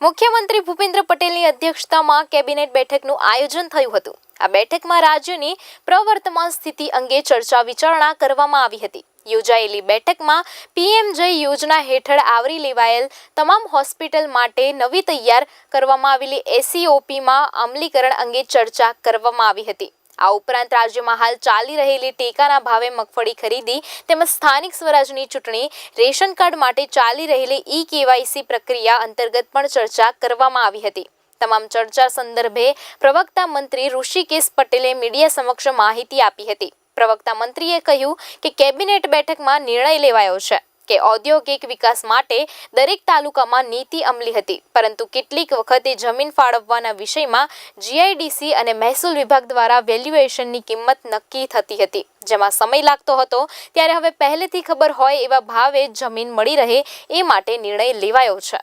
મુખ્યમંત્રી ભૂપેન્દ્ર પટેલની અધ્યક્ષતામાં કેબિનેટ બેઠકનું આયોજન થયું હતું. આ બેઠકમાં રાજ્યની પ્રવર્તમાન સ્થિતિ અંગે ચર્ચા વિચારણા કરવામાં આવી હતી. યોજાયેલી બેઠકમાં પીએમ જય યોજના હેઠળ આવરી લેવાયેલ તમામ હોસ્પિટલ માટે નવી તૈયાર કરવામાં આવેલી એસીઓપીમાં અમલીકરણ અંગે ચર્ચા કરવામાં આવી હતી. આ ઉપરાંત રાજ્યમાં હાલ ચાલી રહેલી ટેકાના ભાવે મગફળી ખરીદી તેમજ સ્થાનિક સ્વરાજની ચૂંટણી, રેશન કાર્ડ માટે ચાલી રહેલી ઈ કેવાયસી પ્રક્રિયા અંતર્ગત પણ ચર્ચા કરવામાં આવી હતી. તમામ ચર્ચા સંદર્ભે પ્રવક્તા મંત્રી ઋષિકેશ પટેલે મીડિયા સમક્ષ માહિતી આપી હતી. પ્રવક્તા મંત્રીએ કહ્યું કે કેબિનેટ બેઠકમાં નિર્ણય લેવાયો છે. કે ઔદ્યોગિક વિકાસ માટે દરેક તાલુકામાં નીતિ અમલી હતી. પરંતુ કેટલીક વખતે જમીન ફાળવવાના વિષયમાં જીઆઈડીસી અને મહેસૂલ વિભાગ દ્વારા વેલ્યુએશનની કિંમત નક્કી થતી હતી. જેમાં સમય લાગતો હતો, ત્યારે હવે પહેલેથી ખબર હોય એવા ભાવે જમીન મળી રહે એ માટે નિર્ણય લેવાયો છે.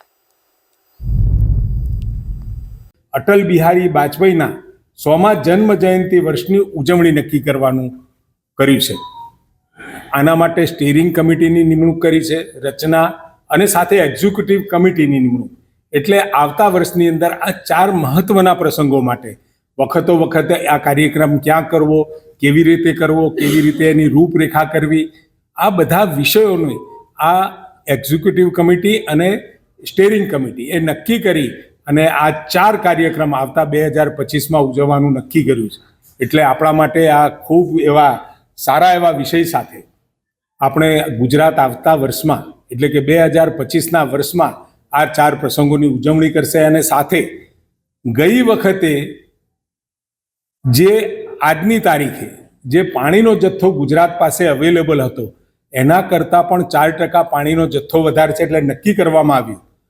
અટલ બિહારી વાજપેયીના સોમા જન્મ જયંતિ વર્ષની ઉજવણી નક્કી કરવાનું કર્યું છે. આના માટે સ્ટીરિંગ કમિટીની નિમણૂક કરી છે, રચના અને સાથે એક્ઝિક્યુટિવ કમિટીની નિમણૂક. એટલે આવતા વર્ષની અંદર આ ચાર મહત્વના પ્રસંગો માટે વખતો વખતે આ કાર્યક્રમ ક્યાં કરવો, કેવી રીતે કરવો, કેવી રીતે એની રૂપરેખા કરવી, આ બધા વિષયોને આ એક્ઝિક્યુટિવ કમિટી અને સ્ટેરિંગ કમિટી એ નક્કી કરી અને આ ચાર કાર્યક્રમ આવતા બે હજાર પચીસમાં ઉજવવાનું નક્કી કર્યું છે. એટલે આપણા માટે આ ખૂબ એવા સારા એવા વિષય સાથે આપણે ગુજરાત આવતા વર્ષમાં, એટલે કે બે હજાર પચીસના વર્ષમાં આ ચાર પ્રસંગોની ઉજવણી કરશે અને સાથે ગઈ વખતે જે આજની તારીખે જે પાણીનો જથ્થો ગુજરાત પાસે અવેલેબલ હતો, એના કરતાં પણ ચાર ટકા પાણીનો જથ્થો વધારે છે એટલે નક્કી કરવામાં આવ્યું.